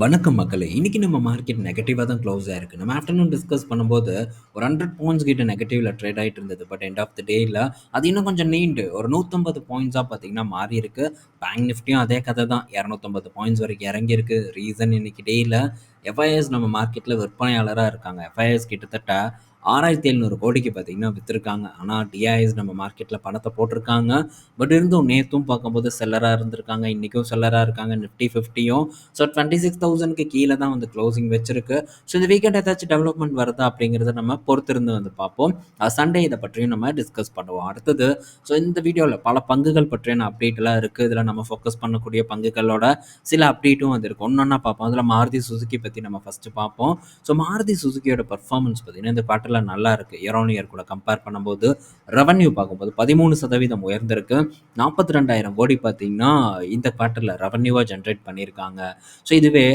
வணக்கம் மக்களே! இன்றைக்கி நம்ம மார்க்கெட் நெகட்டிவாக தான் க்ளோஸ் ஆயிருக்கு. நம்ம ஆஃப்டர்நூன் டிஸ்கஸ் பண்ணும்போது, ஒரு 100 பாயிண்ட்ஸ் கிட்ட நெகட்டிவ்ல ட்ரேட் ஆகிட்டு இருந்தது. பட் எண்ட் ஆஃப் த டேயில் அது இன்னும் கொஞ்சம் நீண்டு ஒரு நூற்றம்பது பாயிண்ட்ஸாக பார்த்தீங்கன்னா மாறியிருக்கு. பேங்க் நிஃப்டியும் அதே கதை தான். 250 பாயிண்ட்ஸ் வரைக்கும் இறங்கியிருக்கு. ரீசன் இன்னைக்கு டேயில் எஃப்ஐஎஸ் நம்ம மார்க்கெட்டில் விற்பனையாளராக இருக்காங்க. எஃப்ஐஎஸ் கிட்டத்தட்ட 6,700 கோடிக்கு பார்த்தீங்கன்னா விற்றுருக்காங்க ஆனால் டிஐஎஸ் நம்ம மார்க்கெட்டில் பணத்தை போட்டிருக்காங்க. பட் இருந்தும் நேற்றும் பார்க்கும்போது செல்லராக இருந்திருக்காங்க. இன்றைக்கும் செல்லராக இருக்காங்க. நிஃப்டி 50யும் ஸோ டுவெண்ட்டி சிக்ஸ் தௌசண்ட்க்கு கீழே தான் வந்து க்ளோசிங் வச்சிருக்கு. ஸோ இந்த வீக்கெண்ட் ஏதாச்சும் டெவலப்மெண்ட் வருதா அப்படிங்கிறத நம்ம பொறுத்திருந்து வந்து பார்ப்போம். சண்டே இதை பற்றியும் நம்ம டிஸ்கஸ் பண்ணுவோம். அடுத்தது ஸோ இந்த வீடியோவில் பல பங்குகள் பற்றியான அப்டேட்லாம் இருக்குது இதில் நம்ம ஃபோக்கஸ் பண்ணக்கூடிய பங்குகளோட சில அப்டேட்டும் வந்து இருக்கும் ஒன்று ஒன்றா பார்ப்போம். அதில் மாருதி சுசுக்கி பற்றி நம்ம ஃபஸ்ட்டு பார்ப்போம். ஸோ மாருதி சுசுக்கியோட பர்ஃபார்மன்ஸ் பார்த்தீங்கன்னா, இந்த குவார்ட்டரில் நல்லா இருக்கு. இயர் ஆன் இயர் கூட கம்பேர் பண்ணும்போது ரெவன்யூ பார்க்கும்போது 13% உயர்ந்திருக்கு. 42,000 கோடி பார்த்தீங்கன்னா, இந்த குவார்ட்டரில் ரெவன்யூவாக ஜென்ரேட் பண்ணியிருக்காங்க. ஸோ இதுவே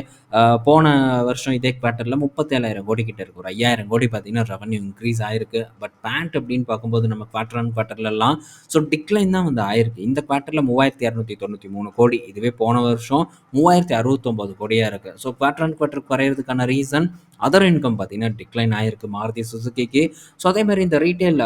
போன வருஷம் இதே குவார்ட்டரில் முப்பத்தேழாயிரம் கோடி கிட்ட இருக்கு. ஒரு 5,000 கோடி பார்த்தீங்கன்னா ரெவன்யூ இன்க்ரீஸ் ஆயிருக்கு. பட் பேண்ட் அப்படின்னு பார்க்கும்போது நம்ம குவார்ட்டர் ஆன் குவார்ட்டர்லலாம் ஸோ டிக்ளைன் தான் வந்து ஆயிருக்கு. இந்த குவார்ட்டரில் மூவாயிரத்தி இரநூத்தி தொண்ணூற்றி மூணு கோடி. இதுவே போன வருஷம் 3,069 கோடியா இருக்கு. ஸோ குவார்ட்டர் ஆன் குவார்ட்டர் குறையிறதுக்கான ரீசன் அதர் இன்கம் பார்த்தீங்கன்னா டிக்ளைன் ஆயிருக்கு மாருதி சுசுகிக்கு. ஸோ அதே மாதிரி இந்த ரீட்டைல்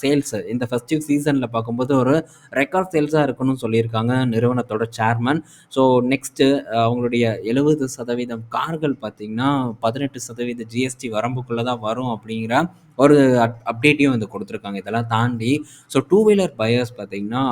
சேல்ஸ் இந்த ஃபெஸ்டிவ் சீசனில் பார்க்கும்போது ஒரு ரெக்கார்ட் சேல்ஸாக இருக்கணும்னு சொல்லியிருக்காங்க நிறுவனத்தோட சேர்மன். ஸோ நெக்ஸ்ட்டு அவங்களுடைய 70% கார்கள் பார்த்தீங்கன்னா, 18% ஜிஎஸ்டி வரம்புக்குள்ளே தான் வரும் அப்படிங்கிற ஒரு அப் அப்டேட்டையும் வந்து கொடுத்துருக்காங்க இதெல்லாம் தாண்டி ஸோ டூ வீலர் பயர்ஸ் பார்த்தீங்கன்னா,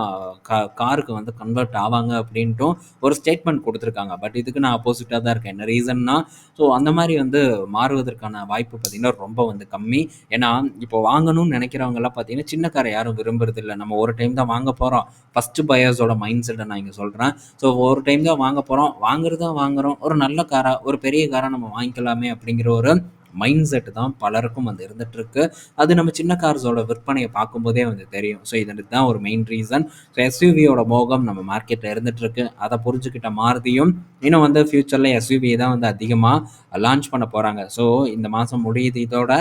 கா காருக்கு வந்து கன்வெர்ட் ஆவாங்க அப்படின்ட்டும் ஒரு ஸ்டேட்மெண்ட் கொடுத்துருக்காங்க பட் இதுக்கு நான் அப்போசிட்டாக தான் இருக்கேன். என்ன ரீசன்னா, ஸோ அந்த மாதிரி வந்து மாறுவதற்கான வாய்ப்பு பார்த்திங்கன்னா ரொம்ப வந்து கம்மி. ஏன்னா, இப்போ வாங்கணும்னு நினைக்கிறவங்கலாம் பார்த்தீங்கன்னா, சின்ன காரை யாரும் விரும்புறதில்ல. நம்ம ஒரு டைம் தான் வாங்க போகிறோம் ஃபஸ்ட்டு பயர்ஸோட மைண்ட் செட்டை நான் இங்கே சொல்கிறேன் ஸோ ஒரு டைம் தான் வாங்க போறோம். வாங்குறதா வாங்குறோம். ஒரு நல்ல காராக ஒரு பெரிய காராக நம்ம வாங்கிக்கலாமே அப்படிங்கிற ஒரு மைண்ட் செட் தான் பலருக்கும் வந்து இருந்துட்டுருக்கு. அது நம்ம சின்ன கார்ஸோட விற்பனையை பார்க்கும்போதே வந்து தெரியும். ஸோ இதுக்கு தான் ஒரு மெயின் ரீசன். ஸோ எஸ்யூவியோட மோகம் நம்ம மார்க்கெட்டில் இருந்துட்டுருக்கு. அதை புரிஞ்சுக்கிட்ட மாருதியும் இன்னும் வந்து ஃப்யூச்சரில் எஸ்யூவி தான் வந்து அதிகமாக லான்ச் பண்ண போகிறாங்க ஸோ இந்த மாதம் முடியுது. இதோட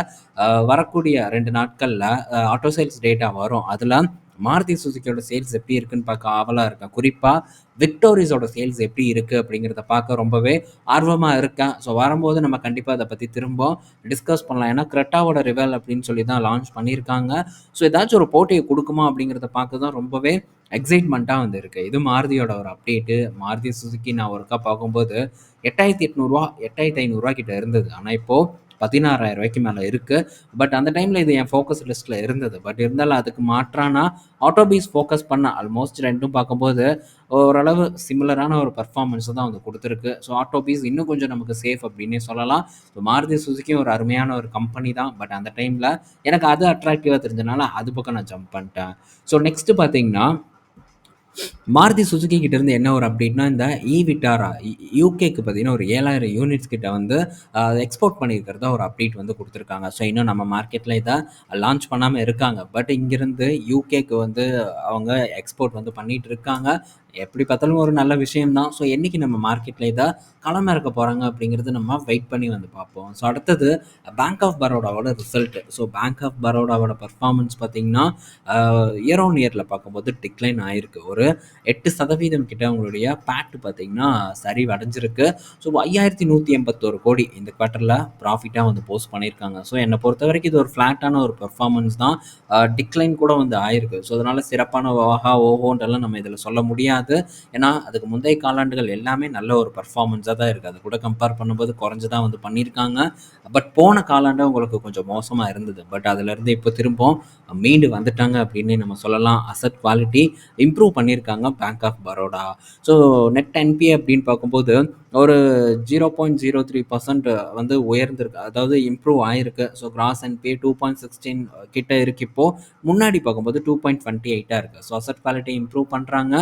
வரக்கூடிய ரெண்டு நாட்களில் ஆட்டோ சேல்ஸ் டேட்டா வரும். அதெல்லாம் மாருதி சுசுக்கியோட சேல்ஸ் எப்படி இருக்குன்னு பார்க்க ஆவலாக இருக்கேன். குறிப்பாக விக்டோரிஸோட சேல்ஸ் எப்படி இருக்குது அப்படிங்கிறத பார்க்க ரொம்பவே ஆர்வமாக இருக்கேன். ஸோ வரும்போது நம்ம கண்டிப்பாக அதை பற்றி திரும்ப டிஸ்கஸ் பண்ணலாம். ஏன்னா கிரெட்டாவோட ரிவல் அப்படின்னு சொல்லி தான் லான்ச் பண்ணியிருக்காங்க. ஸோ ஏதாச்சும் ஒரு போட்டியை கொடுக்குமா அப்படிங்கிறத பார்க்க தான் ரொம்பவே எக்ஸைட்மெண்ட்டாக வந்து இருக்குது இது மாருதியோட ஒரு அப்டேட்டு. மாருதி சுசுக்கி நான் ஒருக்கா பார்க்கும்போது எட்டாயிரத்தி எட்நூறுரூவா எட்டாயிரத்தி ஐநூறுரூவா கிட்ட இருந்தது. ஆனால் இப்போது பதினாறாயிரம் ரூபாய்க்கு மேலே இருக்குது பட் அந்த டைமில் இது என் ஃபோக்கஸ் லிஸ்ட்டில் இருந்தது. பட் இருந்தாலும் அதுக்கு மாற்றானா ஆட்டோபீஸ் ஃபோக்கஸ் பண்ண ஆல்மோஸ்ட் ரெண்டும் பார்க்கும்போது ஓரளவு சிமிலரான ஒரு பர்ஃபார்மன்ஸை தான் வந்து கொடுத்துருக்கு ஸோ ஆட்டோபீஸ் இன்னும் கொஞ்சம் நமக்கு சேஃப் அப்படின்னே சொல்லலாம். ஸோ மாருதி சுசுகியும் ஒரு அருமையான ஒரு கம்பெனி தான். பட் அந்த டைமில் எனக்கு அது அட்ராக்டிவாக தெரிஞ்சனால அது பக்கம் நான் ஜம்ப் பண்ணிட்டேன். ஸோ நெக்ஸ்ட்டு பார்த்தீங்கன்னா, மாருதி சுசுகி கிட்ட இருந்து என்ன ஒரு அப்டேட்னா, இந்த இ யூகேக்கு பார்த்தீங்கன்னா, ஒரு 7,000 யூனிட்ஸ் கிட்ட வந்து எக்ஸ்போர்ட் பண்ணியிருக்கிறதா ஒரு அப்டேட் வந்து கொடுத்துருக்காங்க ஸோ இன்னும் நம்ம மார்க்கெட்டில் இதை லான்ச் பண்ணாமல் இருக்காங்க. பட் இங்கிருந்து யூகேக்கு வந்து அவங்க எக்ஸ்போர்ட் வந்து பண்ணிட்டு இருக்காங்க. எப்படி பார்த்தாலும் ஒரு நல்ல விஷயம் தான். ஸோ என்னைக்கு நம்ம மார்க்கெட்டில் இதாக களம் இறக்க போகிறாங்க அப்படிங்கிறது நம்ம வெயிட் பண்ணி வந்து பார்ப்போம். ஸோ அடுத்தது பேங்க் ஆஃப் பரோடாவோட ரிசல்ட்டு ஸோ பேங்க் ஆஃப் பரோடாவோட பர்ஃபார்மன்ஸ் பார்த்தீங்கன்னா, இயர் ஆன் இயரில் பார்க்கும்போது டிக்ளைன் ஆகிருக்கு ஒரு எட்டு சதவீதம் கிட்ட அவங்களுடைய பேட் பார்த்தீங்கன்னா, சரிவடைஞ்சிருக்கு. ஸோ 5,181 கோடி இந்த குவார்ட்டரில் ப்ராஃபிட்டாக வந்து போஸ்ட் பண்ணியிருக்காங்க. ஸோ என்னை பொறுத்த வரைக்கும் இது ஒரு ஃப்ளாட்டான ஒரு பர்ஃபார்மன்ஸ் தான். டிக்ளைன் கூட வந்து ஆயிருக்கு. ஸோ அதனால் சிறப்பான ஓஹா ஓஹோன்றெல்லாம் நம்ம இதில் சொல்ல முடியாது. ஏன்னா, அதுக்கு முந்தைய காலாண்டுகள் எல்லாமே நல்ல ஒரு பர்ஃபார்மன்ஸாக தான் இருக்குது அது கூட கம்பேர் பண்ணும்போது குறைஞ்சு தான் வந்து பண்ணியிருக்காங்க. பட் போன காலாண்டு உங்களுக்கு கொஞ்சம் மோசமாக இருந்தது. பட் அதுலேருந்து இப்போ திரும்பவும் மீண்டு வந்துட்டாங்க அப்படின்னு நம்ம சொல்லலாம். அசட் குவாலிட்டி இம்ப்ரூவ் பண்ணியிருக்காங்க bank of Baroda. So net NPA அப்படின்னு பார்க்கும்போது ஒரு 0.03% வந்து உயர்ந்திருக்கு. அதாவது இம்ப்ரூவ் ஆயிருக்கு. ஸோ கிராஸ் என்பிஏ 2.16 கிட்ட இருக்கு இப்போ. முன்னாடி பார்க்கும்போது டூ பாயிண்ட் டுவென்ட்டி எயிட்டாக இருக்குது ஸோ அசட் குவாலிட்டி இம்ப்ரூவ் பண்ணுறாங்க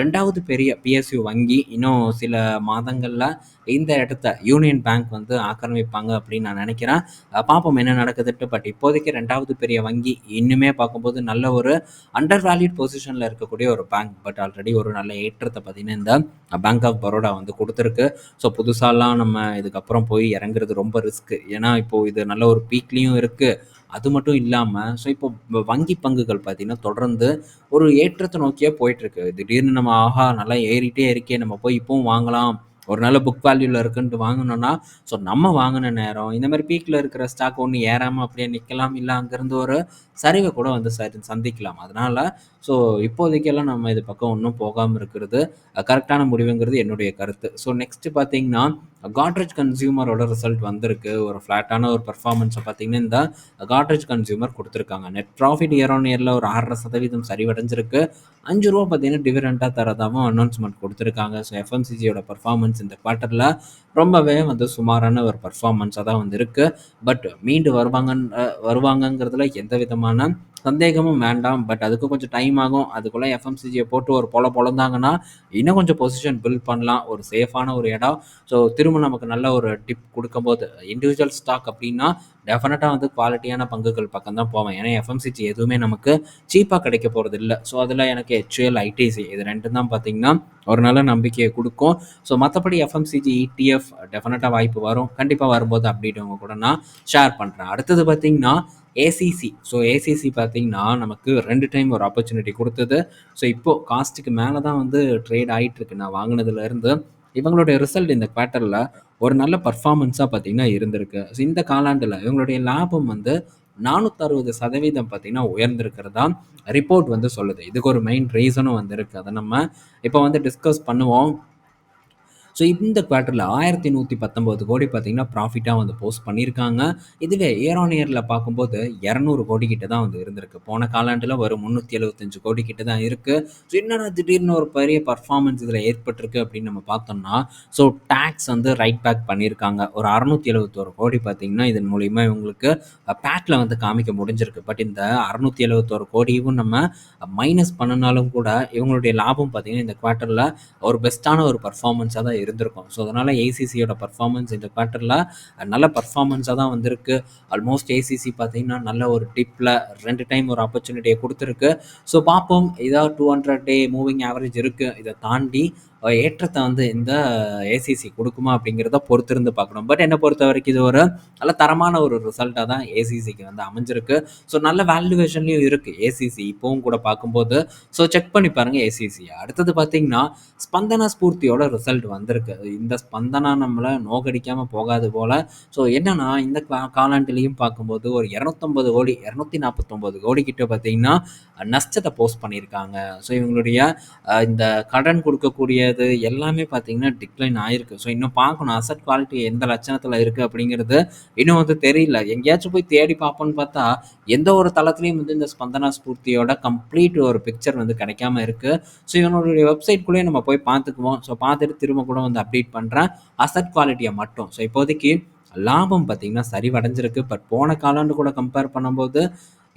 ரெண்டாவது பெரிய பிஎஸ்யூ வங்கி இன்னும் சில மாதங்களில் இந்த இடத்த யூனியன் பேங்க் வந்து ஆக்கிரமிப்பாங்க அப்படின்னு நான் நினைக்கிறேன் பார்ப்போம் என்ன நடக்குதுட்டு பட் இப்போதைக்கு ரெண்டாவது பெரிய வங்கி இன்னுமே பார்க்கும்போது நல்ல ஒரு அண்டர் வேல்யூட் பொசிஷனில் இருக்கக்கூடிய ஒரு பேங்க். பட் ஆல்ரெடி ஒரு நல்ல ஏற்றத்தை பார்த்தீங்கன்னா, இந்த பேங்க் ஆஃப் பரோடா வந்து கொடுத்துருக்கு ஸோ புதுசாலாம் நம்ம இதுக்கப்புறம் போய் இறங்குறது ரொம்ப ரிஸ்க். ஏன்னா, இப்போ இது நல்ல ஒரு பீக்லயும் இருக்கு. அது மட்டும் இல்லாம, ஸோ இப்போ வங்கி பங்குகள் பார்த்தீங்கன்னா, தொடர்ந்து ஒரு ஏற்றத்தை நோக்கியே போயிட்டுருக்கு. திடீர்னு நம்ம ஆஹா! நல்லா ஏறிட்டே இருக்கே! நம்ம போய் இப்பவும் வாங்கலாம் ஒரு நல்ல புக் வேல்யூவில் இருக்குன்ட்டு வாங்கினோன்னா ஸோ நம்ம வாங்கின நேரம் இந்த மாதிரி பீக்கில் இருக்கிற ஸ்டாக் ஒன்று ஏறாமல் அப்படியே நிற்கலாம் இல்லை அங்கேருந்து ஒரு சரிவை கூட வந்து சரி சந்திக்கலாம். அதனால் ஸோ இப்போதைக்கெல்லாம் நம்ம இது பக்கம் ஒன்றும் போகாமல் இருக்கிறது கரெக்டான முடிவுங்கிறது என்னுடைய கருத்து. ஸோ நெக்ஸ்ட்டு பார்த்தீங்கன்னா காட்ரேஜ் கன்சியூமரோட ரிசல்ட் வந்திருக்கு. ஒரு ஃப்ளாட்டான ஒரு பர்ஃபார்மன்ஸை பார்த்தீங்கன்னா இந்த காட்ரேஜ் கன்சியூமர் கொடுத்துருக்காங்க. நெட் ப்ராஃபிட் இயர் ஆன் இயரில் ஒரு ஆறரை சதவீதம் சரிவடைஞ்சிருக்கு. அஞ்சு ரூபா பார்த்தீங்கன்னா டிவிடெண்டாக தரதாகவும் அனௌன்ஸ்மெண்ட் கொடுத்துருக்காங்க. ஸோ எஃப்எம்சிஜியோட பர்ஃபார்மன்ஸ் இந்த குவார்ட்டரில் ரொம்பவே வந்து சுமாரான ஒரு பர்ஃபார்மன்ஸாக தான் வந்து இருக்குது பட் மீண்டு வருவாங்கன்னு வருவாங்கங்கிறதுல எந்த விதமான சந்தேகமும் வேண்டாம். பட் அதுக்கு கொஞ்சம் டைம் ஆகும். அதுக்குள்ளே எஃப்எம்சிஜியை போட்டு ஒரு பொல பொழந்தாங்கன்னா இன்னும் கொஞ்சம் பொசிஷன் பில்ட் பண்ணலாம். ஒரு சேஃபான ஒரு இடம். ஸோ திரும்ப நமக்கு நல்ல ஒரு டிப் கொடுக்கும்போது இண்டிவிஜுவல் ஸ்டாக் அப்படின்னா டெஃபினட்டாக வந்து குவாலிட்டியான பங்குகள் பக்கம் தான் போவேன். ஏன்னா எஃப்எம்சிஜி எதுவுமே நமக்கு சீப்பாக கிடைக்க போகிறது இல்லை. ஸோ அதில் எனக்கு ஹெச்எல் ஐடிசி இது ரெண்டும் தான் பார்த்தீங்கன்னா ஒரு நல்ல நம்பிக்கையை கொடுக்கும். ஸோ மற்ற மற்றபடி எஃப்எம்சிஜி இடிஎஃப் டெஃபினட்டாக வாய்ப்பு வரும். கண்டிப்பாக வரும்போது அப்டேட் கூட நான் ஷேர் பண்ணுறேன் அடுத்தது பார்த்திங்கன்னா ஏசிசி ஸோ ஏசிசி பார்த்தீங்கன்னா நமக்கு ரெண்டு டைம் ஒரு ஆப்பர்ச்சுனிட்டி கொடுத்தது. ஸோ இப்போது காஸ்ட்டுக்கு மேலே தான் வந்து ட்ரேட் ஆகிட்டுருக்கு நான் வாங்கினதுலேருந்து இவங்களுடைய ரிசல்ட் இந்த குவார்ட்டரில் ஒரு நல்ல பர்ஃபார்மன்ஸாக பார்த்தீங்கன்னா இருந்திருக்கு. ஸோ இந்த காலாண்டில் இவங்களுடைய லாபம் வந்து நானூற்றறுபது சதவீதம் பார்த்தீங்கன்னா உயர்ந்திருக்கிறதா ரிப்போர்ட் வந்து சொல்லுது. இதுக்கு ஒரு மெயின் ரீசனும் வந்திருக்கு. அதை நம்ம இப்போ வந்து டிஸ்கஸ் பண்ணுவோம். ஸோ இந்த குவார்ட்டரில் ஆயிரத்தி நூற்றி பத்தொம்போது கோடி பார்த்தீங்கன்னா ப்ராஃபிட்டாக வந்து போஸ்ட் பண்ணியிருக்காங்க. இதுவே இயர் ஆன் இயரில் பார்க்கும்போது இரநூறு கோடி கிட்ட தான் வந்து இருந்திருக்கு. போன காலாண்டில் ஒரு முந்நூற்றி எழுபத்தஞ்சு கோடி கிட்ட தான் இருக்குது ஸோ என்னென்ன திடீர்னு ஒரு பெரிய பர்ஃபார்மன்ஸ் இதில் ஏற்பட்டிருக்கு அப்படின்னு நம்ம பார்த்தோம்னா ஸோ டேக்ஸ் வந்து ரைட் பேக் பண்ணியிருக்காங்க. ஒரு அறநூற்றி எழுபத்தோரு கோடி பார்த்தீங்கன்னா இதன் மூலிமா இவங்களுக்கு பேட்டில் வந்து காமிக்க முடிஞ்சிருக்கு. பட் இந்த அறநூற்றி எழுபத்தோரு கோடியும் நம்ம மைனஸ் பண்ணினாலும் கூட இவங்களுடைய லாபம் பார்த்தீங்கன்னா இந்த குவார்ட்டரில் ஒரு பெஸ்ட்டான ஒரு பர்ஃபார்மன்ஸாக தான் இருந்திருக்கும். ஸோ அதனால் ஏசிசியோட பர்ஃபார்மன்ஸ் இந்த குவார்ட்டரில் நல்ல பர்ஃபார்மன்ஸாக தான் வந்திருக்கு. ஆல்மோஸ்ட் ஏசிசி பார்த்தீங்கன்னா நல்ல ஒரு டிப்பில் ரெண்டு டைம் ஒரு ஆப்பர்ச்சுனிட்டியை கொடுத்துருக்கு. ஸோ பார்ப்போம். இதாக two hundred day moving average இருக்குது இதை தாண்டி ஏற்றத்தை வந்து இந்த ஏசிசி கொடுக்குமா அப்படிங்கிறத பொறுத்திருந்து பார்க்கணும். பட் என்னை பொறுத்த வரைக்கும் இது ஒரு நல்ல தரமான ஒரு ரிசல்ட்டாக தான் ஏசிசிக்கு வந்து அமைஞ்சிருக்கு. ஸோ நல்ல வேல்யூவேஷன்லையும் இருக்குது ஏசிசி இப்போவும் கூட பார்க்கும்போது. ஸோ செக் பண்ணி பாருங்கள் ஏசிசி அடுத்தது பார்த்தீங்கன்னா ஸ்பந்தனா ஸ்பூர்த்தியோட ரிசல்ட் வந்திருக்கு. இந்த ஸ்பந்தனா நம்மளை நோக்கடிக்காமல் போகாது போல். ஸோ என்னென்னா இந்த காலாண்டுலேயும் பார்க்கும்போது ஒரு இரநூத்தொம்பது கோடி இரநூத்தி நாற்பத்தொம்போது கோடி கிட்ட பார்த்தீங்கன்னா நஷ்டத்தை போஸ்ட் பண்ணியிருக்காங்க. ஸோ இவங்களுடைய இந்த கடன் கொடுக்கக்கூடிய இது எல்லாமே பார்த்தீங்கன்னா டிக்ளைன் ஆயிருக்கு. ஸோ இன்னும் பார்க்கணும். அசட் குவாலிட்டி எந்த லட்சணத்தில் இருக்குது அப்படிங்கிறது இன்னும் வந்து தெரியல. எங்கேயாச்சும் போய் தேடி பார்ப்போன்னு பார்த்தா எந்த ஒரு தளத்துலையும் வந்து இந்த ஸ்பந்தனா ஸ்பூர்த்தியோட கம்ப்ளீட் ஒரு பிக்சர் வந்து கிடைக்காம இருக்குது ஸோ இவனுடைய வெப்சைட்குள்ளேயே நம்ம போய் பார்த்துக்குவோம். ஸோ பார்த்துட்டு திரும்ப கூட வந்து அப்டேட் பண்ணுறேன் அசட் குவாலிட்டியை மட்டும். ஸோ இப்போதைக்கு லாபம் பார்த்தீங்கன்னா சரிவடைஞ்சிருக்கு. பட் போன காலாண்டு கூட கம்பேர் பண்ணும்போது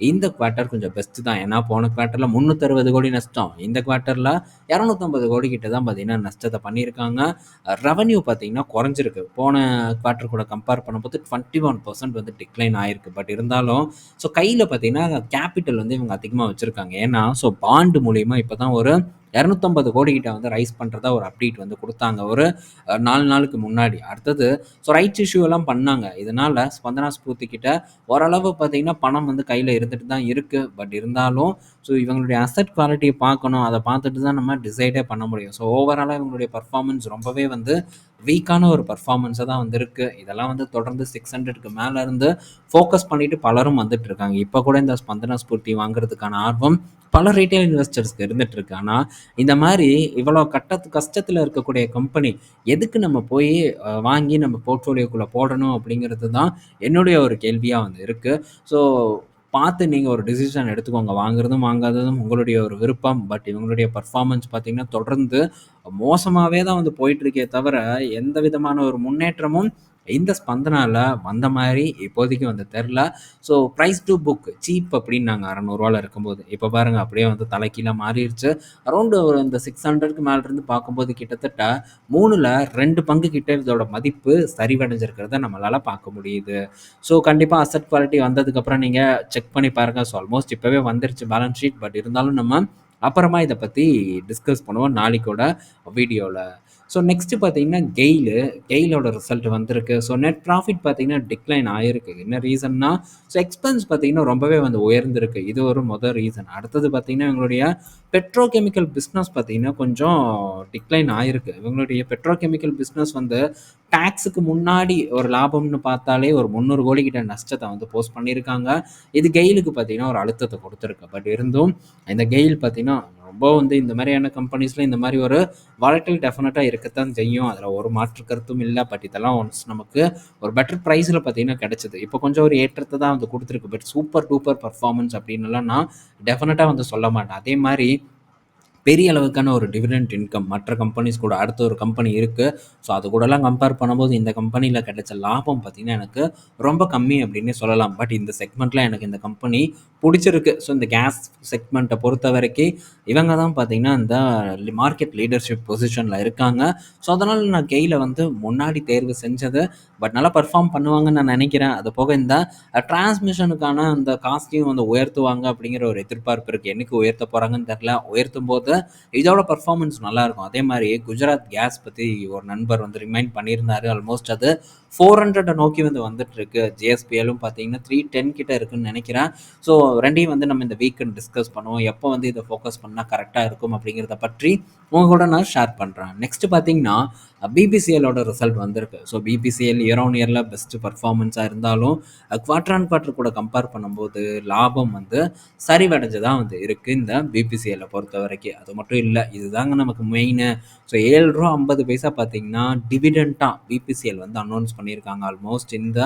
இந்த குவார்ட்டர் கொஞ்சம் பெஸ்ட்டு தான். ஏன்னா போன குவார்ட்டரில் முந்நூற்றறுபது கோடி நஷ்டம். இந்த குவார்ட்டரில் இரநூத்தம்பது கோடி கிட்ட தான் பார்த்தீங்கன்னா நஷ்டத்தை பண்ணியிருக்காங்க. ரெவன்யூ பார்த்தீங்கன்னா குறைஞ்சிருக்கு. போன குவார்ட்டர் கூட கம்பேர் பண்ணும்போது டுவெண்ட்டி ஒன் பர்சன்ட் வந்து டிக்ளைன் ஆயிருக்கு. பட் இருந்தாலும் ஸோ கையில் பார்த்தீங்கன்னா கேபிட்டல் வந்து இவங்க அதிகமாக வச்சுருக்காங்க. ஏன்னா ஸோ பாண்டு மூலியமாக இப்போ தான் ஒரு இரநூத்தம்பது கோடி கிட்ட வந்து ரைஸ் பண்ணுறதா ஒரு அப்டேட் வந்து கொடுத்தாங்க. ஒரு நாலு நாளுக்கு முன்னாடி. அடுத்தது ஸோ ரைட்ஸ் இஷ்யூ எல்லாம் பண்ணாங்க. இதனால் ஸ்பந்தனா ஸ்பூர்த்தி கிட்ட ஓரளவு பார்த்தீங்கன்னா பணம் வந்து கையில் இருந்துட்டு தான் இருக்குது பட் இருந்தாலும் ஸோ இவங்களுடைய அசட் குவாலிட்டியை பார்க்கணும். அதை பார்த்துட்டு தான் நம்ம டிசைடே பண்ண முடியும். ஸோ ஓவராலாக இவங்களுடைய பர்ஃபார்மன்ஸ் ரொம்பவே வந்து வீக்கான ஒரு பர்ஃபார்மன்ஸாக தான் வந்திருக்கு. இதெல்லாம் வந்து தொடர்ந்து சிக்ஸ் ஹண்ட்ரட்க்கு மேலே இருந்து ஃபோக்கஸ் பண்ணிட்டு பலரும் வந்துட்டு இருக்காங்க. இப்போ கூட இந்த ஸ்பந்தன ஸ்பூர்த்தி வாங்குறதுக்கான ஆர்வம் பல ரீட்டைல் இன்வெஸ்டர்ஸ்க்கு இருந்துட்டு இருக்கு. ஆனால் இந்த மாதிரி இவ்வளோ கட்ட கஷ்டத்தில் இருக்கக்கூடிய கம்பெனி எதுக்கு நம்ம போய் வாங்கி நம்ம போர்ட்ஃபோலியோக்குள்ளே போடணும் அப்படிங்கிறது தான் என்னுடைய ஒரு கேள்வியாக வந்து இருக்குது ஸோ பார்த்து நீங்கள் ஒரு டிசிஷன் எடுத்துக்கோங்க. வாங்குறதும் வாங்காததும் உங்களுடைய ஒரு விருப்பம். பட் இவங்களுடைய பர்ஃபார்மன்ஸ் பார்த்திங்கன்னா தொடர்ந்து மோசமாகவே தான் வந்து போயிட்டுருக்கே தவிர எந்த விதமான ஒரு முன்னேற்றமும் இந்த ஸ்பந்தனாவில் வந்த மாதிரி இப்போதைக்கு வந்து தெரில. So price to book cheap அப்படின்னு நாங்கள் அறநூறுவாவில் இருக்கும்போது. இப்போ பாருங்கள் அப்படியே வந்து தலைக்கீழ மாறிடுச்சு. அரௌண்டு ஒரு இந்த சிக்ஸ் ஹண்ட்ரட்க்கு மேலேருந்து பார்க்கும்போது கிட்டத்தட்ட மூணில் ரெண்டு பங்கு கிட்ட இதோட மதிப்பு சரிவடைஞ்சிருக்கிறத நம்மளால் பார்க்க முடியுது. ஸோ கண்டிப்பாக அசட் குவாலிட்டி வந்ததுக்கப்புறம் நீங்கள் செக் பண்ணி பாருங்கள் ஸோ ஆல்மோஸ்ட் இப்போவே வந்துருச்சு பேலன்ஸ் ஷீட் பட் இருந்தாலும் நம்ம அப்புறமா இதை பற்றி டிஸ்கஸ் பண்ணுவோம் நாளைக்கோட வீடியோவில் ஸோ நெக்ஸ்ட்டு பார்த்தீங்கன்னா கெயிலு கெயிலோட ரிசல்ட் வந்திருக்கு. ஸோ நெட் ப்ராஃபிட் பார்த்தீங்கன்னா டிக்ளைன் ஆயிருக்கு. என்ன ரீசன்னா ஸோ எக்ஸ்பென்ஸ் பார்த்தீங்கன்னா ரொம்பவே வந்து உயர்ந்திருக்கு. இது ஒரு மொதல் ரீசன் அடுத்தது பார்த்தீங்கன்னா இவங்களுடைய பெட்ரோகெமிக்கல் பிஸ்னஸ் பார்த்தீங்கன்னா கொஞ்சம் டிக்ளைன் ஆயிருக்கு. இவங்களுடைய பெட்ரோகெமிக்கல் பிஸ்னஸ் வந்து டேக்ஸுக்கு முன்னாடி ஒரு லாபம்னு பார்த்தாலே ஒரு முந்நூறு கோடி கிட்ட நஷ்டத்தை வந்து போஸ்ட் பண்ணியிருக்காங்க. இது கெயிலுக்கு பார்த்தீங்கன்னா ஒரு அழுத்தத்தை கொடுத்துருக்கு. பட் இருந்தும் இந்த கெயில் பார்த்தீங்கன்னா அப்போ வந்து இந்த மாதிரியான கம்பெனிஸில் இந்த மாதிரி ஒரு வாலட்டில் டெஃபினட்டாக இருக்கத்தான் செய்யும். அதில் ஒரு மாற்று கருத்தும் இல்லை. பட் இதெல்லாம் ஒன்ஸ் நமக்கு ஒரு பெட்டர் ப்ரைஸில் பார்த்தீங்கன்னா கிடைச்சது. இப்போ கொஞ்சம் ஒரு ஏற்றத்தை தான் வந்து கொடுத்துருக்கு. பட் சூப்பர் டூப்பர் பர்ஃபார்மன்ஸ் அப்படின்னுலாம் நான் டெஃபினட்டாக வந்து சொல்ல மாட்டேன். அதே மாதிரி பெரிய அளவுக்கான ஒரு டிவிடெண்ட் இன்கம் மற்ற கம்பெனிஸ் கூட அடுத்த ஒரு கம்பெனி இருக்குது ஸோ அது கூடலாம் கம்பேர் பண்ணும்போது இந்த கம்பெனியில் கிடைச்ச லாபம் பார்த்திங்கன்னா எனக்கு ரொம்ப கம்மி அப்படின்னே சொல்லலாம். பட் இந்த செக்மெண்ட்டில் எனக்கு இந்த கம்பெனி பிடிச்சிருக்கு. ஸோ இந்த கேஸ் செக்மெண்ட்டை பொறுத்த வரைக்கும் இவங்க தான் பார்த்திங்கன்னா இந்த மார்க்கெட் லீடர்ஷிப் பொசிஷனில் இருக்காங்க. ஸோ அதனால் நான் கெயில வந்து முன்னாடி தேர்வு செஞ்சது பட் நல்லா பர்ஃபார்ம் பண்ணுவாங்கன்னு நான் நினைக்கிறேன். அது போக இந்த டிரான்ஸ்மிஷனுக்கான அந்த காஸ்ட்டையும் வந்து உயர்த்துவாங்க அப்படிங்கிற ஒரு எதிர்பார்ப்பு இருக்குது என்னைக்கு உயர்த்த போகிறாங்கன்னு தெரில உயர்த்தும் போது இதோட பர்ஃபார்மன்ஸ் நல்லாயிருக்கும். அதே மாதிரி குஜராத் கேஸ் பற்றி ஒரு நண்பர் வந்து ரிமைண்ட் பண்ணியிருந்தாரு. ஆல்மோஸ்ட் அது ஃபோர் ஹண்ட்ரடை நோக்கி வந்து வந்துட்டு இருக்கு ஜிஎஸ்பிஎலும் பார்த்தீங்கன்னா த்ரீ டென் கிட்ட இருக்குன்னு நினைக்கிறேன். ஸோ ரெண்டையும் வந்து நம்ம இந்த வீக்கெண்ட் டிஸ்கஸ் பண்ணுவோம். எப்போ வந்து இதை ஃபோக்கஸ் பண்ணால் கரெக்டாக இருக்கும் அப்படிங்கிறத பற்றி உங்க கூட நான் ஷேர் பண்ணுறேன் நெக்ஸ்ட் பார்த்தீங்கன்னா பிபிசிஎலோட ரிசல்ட் வந்திருக்கு. ஸோ பிபிசிஎல் இயர் ஆன் இயரில் பெஸ்ட் பர்ஃபார்மன்ஸாக இருந்தாலும் குவார்டர் ஆன் குவார்டர் கூட கம்பேர் பண்ணும்போது லாபம் வந்து சரிவடைஞ்சதாக வந்து இருக்குது இந்த பிபிசிஎல்லை பொறுத்த வரைக்கும். அது மட்டும் இல்லை இதுதாங்க நமக்கு மெயின் ஸோ ஏழு ரூபா ஐம்பது பைசா பார்த்தீங்கன்னா டிவிடெண்ட்டாக பிபிசிஎல் வந்து அனௌன்ஸ் பண்ணியிருக்காங்க ஆல்மோஸ்ட் இந்த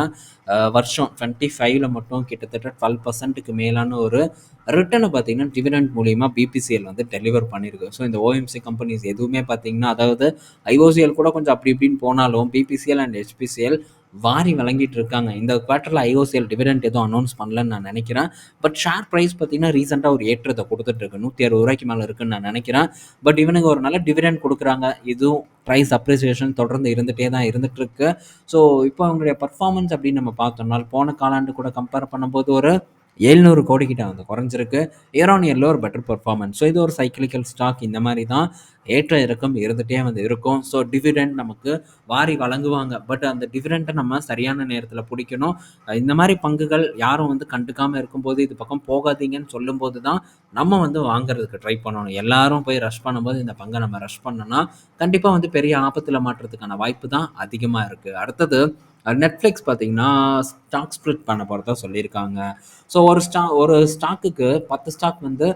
வருஷம் டுவெண்ட்டி ஃபைவ்ல மட்டும் கிட்டத்தட்ட டுவெல் பர்சன்ட்டுக்கு மேலான ஒரு ரிட்டனை பார்த்தீங்கன்னா டிவிடெண்ட் மூலியமாக பிபிசிஎல் வந்து டெலிவர் பண்ணியிருக்கு ஸோ இந்த ஓஎம்சி கம்பெனிஸ் எதுவுமே பார்த்தீங்கன்னா அதாவது ஐஓசிஎல் கூட கொஞ்சம் அப்படி இப்படின்னு போனாலும் பிபிசிஎல் அண்ட் ஹெச்பிசிஎல் வாரி வழங்கிட்டு இருக்காங்க. இந்த குவார்ட்டரில் ஐஓசிஎல் டிவிடெண்ட் எதுவும் அனௌன்ஸ் பண்ணலன்னு நான் நினைக்கிறேன். பட் ஷேர் ப்ரைஸ் பார்த்தீங்கன்னா ரீசெண்டாக ஒரு ஏற்றத்தை கொடுத்துட்டு இருக்கு. நூற்றி அறுபது ரூபாய்க்கு மேலே இருக்குன்னு நான் நினைக்கிறேன். பட் இவனுங்க ஒரு நல்ல டிவிடெண்ட் கொடுக்குறாங்க. இதுவும் ப்ரைஸ் அப்ரிசியேஷன் தொடர்ந்து இருந்துகிட்டே தான் இருந்துட்டு இருக்கு. ஸோ இப்போ அவங்களுடைய பர்ஃபார்மன்ஸ் அப்படின்னு நம்ம பார்த்தோம்னா போன காலாண்டு கூட கம்பேர் பண்ணும்போது ஒரு எழுநூறு கோடிக்கிட்ட வந்து குறைஞ்சிருக்கு. இயர் ஆன் இயரில் ஒரு பெட்டர் பர்ஃபார்மன்ஸ் ஸோ இது ஒரு சைக்கிளிக்கல் ஸ்டாக் இந்த மாதிரி தான் ஏற்ற இறக்கம் இருந்துகிட்டே வந்து இருக்கும். ஸோ டிவிடெண்ட் நமக்கு வாரி வழங்குவாங்க. பட் அந்த டிவிடெண்ட்டை நம்ம சரியான நேரத்தில் பிடிக்கணும். இந்த மாதிரி பங்குகள் யாரும் வந்து கண்டுக்காமல் இருக்கும்போது இது பக்கம் போகாதீங்கன்னு சொல்லும்போது தான் நம்ம வந்து வாங்குறதுக்கு ட்ரை பண்ணணும். எல்லாரும் போய் ரஷ் பண்ணும்போது இந்த பங்கை நம்ம ரஷ் பண்ணோன்னா கண்டிப்பாக வந்து பெரிய ஆபத்தில் மாற்றுறதுக்கான வாய்ப்பு தான் அதிகமாக இருக்குது அடுத்தது நெட்ஃப்ளிக்ஸ் பார்த்தீங்கன்னா ஸ்டாக் ஸ்ப்ளிட் பண்ண போகிறதா சொல்லியிருக்காங்க. ஸோ ஒரு ஸ்டா ஒரு ஸ்டாக்குக்கு பத்து ஸ்டாக் வந்து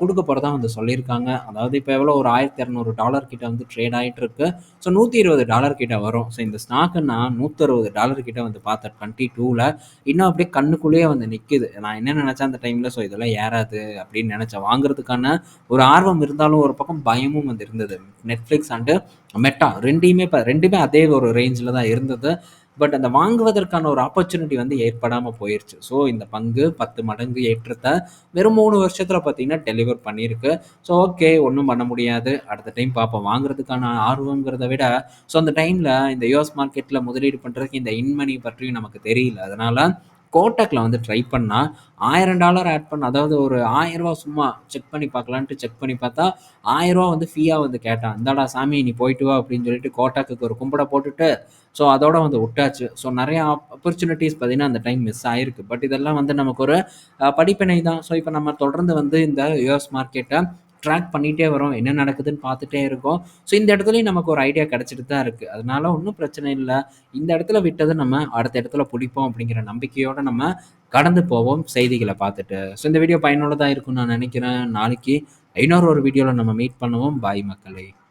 கொடுக்க போகிறதா வந்து சொல்லியிருக்காங்க. அதாவது இப்போ எவ்வளோ ஒரு ஆயிரத்தி இரநூறு டாலர் கிட்ட வந்து ட்ரேட் ஆகிட்டு இருக்கு ஸோ நூற்றி இருபது டாலர் கிட்ட வரும். ஸோ இந்த ஸ்டாக்குன்னா நான் நூற்றறுபது டாலர் கிட்ட வந்து பார்த்தேன் டுவெண்ட்டி டூவில் இன்னும் அப்படியே கண்ணுக்குள்ளேயே வந்து நிற்கிது நான் என்ன நினச்சேன் அந்த டைமில் ஸோ இதெல்லாம் ஏறாது அப்படின்னு நினச்சேன். வாங்குறதுக்கான ஒரு ஆர்வம் இருந்தாலும் ஒரு பக்கம் பயமும் வந்து இருந்தது. நெட்ஃப்ளிக்ஸ் அண்டு மெட்டா ரெண்டையுமே இப்போ ரெண்டுமே அதே ஒரு ரேஞ்சில் தான் இருந்தது. பட் அந்த வாங்குவதற்கான ஒரு ஆப்பர்ச்சுனிட்டி வந்து ஏற்படாமல் போயிடுச்சு ஸோ இந்த பங்கு பத்து மடங்கு ஏற்றத்தை வெறும் மூணு வருஷத்தில் பார்த்தீங்கன்னா டெலிவர் பண்ணியிருக்கு. ஸோ ஓகே ஒன்றும் பண்ண முடியாது. அடுத்த டைம் பார்ப்போம் வாங்குறதுக்கான ஆர்வங்கிறத விட ஸோ அந்த டைமில் இந்த யூஎஸ் மார்க்கெட்டில் முதலீடு பண்ணுறதுக்கு இந்த இன்மனி பற்றியும் நமக்கு தெரியல. அதனால் கோட்டக்கில் வந்து ட்ரை பண்ணால் ஆயிரம் டாலர் ஆட் பண்ண அதாவது ஒரு ஆயிரரூவா சும்மா செக் பண்ணி பார்க்கலான்ட்டு செக் பண்ணி பார்த்தா ஆயிரரூவா வந்து ஃபீயாக வந்து கேட்டான். இந்தாடா சாமி நீ போயிட்டு வா அப்படின்னு சொல்லிட்டு கோட்டாக்கு ஒரு கும்பிட போட்டுட்டு ஸோ அதோட வந்து விட்டாச்சு. ஸோ நிறைய ஆப்பர்ச்சுனிட்டிஸ் பார்த்தீங்கன்னா அந்த டைம் மிஸ் ஆயிருக்கு. பட் இதெல்லாம் வந்து நமக்கு ஒரு படிப்பினை தான். ஸோ இப்போ நம்ம தொடர்ந்து வந்து இந்த யூஎஸ் மார்க்கெட்டை ட்ராக் பண்ணிகிட்டே வரோம். என்ன நடக்குதுன்னு பார்த்துட்டே இருக்கோம். ஸோ இந்த இடத்துலையும் நமக்கு ஒரு ஐடியா கிடச்சிட்டு தான் இருக்குது அதனால ஒன்றும் பிரச்சனை இல்லை. இந்த இடத்துல விட்டதை நம்ம அடுத்த இடத்துல பிடிப்போம் அப்படிங்கிற நம்பிக்கையோடு நம்ம கடந்து போவோம் செய்திகளை பார்த்துட்டு. ஸோ இந்த வீடியோ பயனுள்ளதாக இருக்கும்னு நான் நினைக்கிறேன். நாளைக்கு இன்னொரு ஒரு வீடியோவில் நம்ம மீட் பண்ணுவோம். பாய் மக்களை.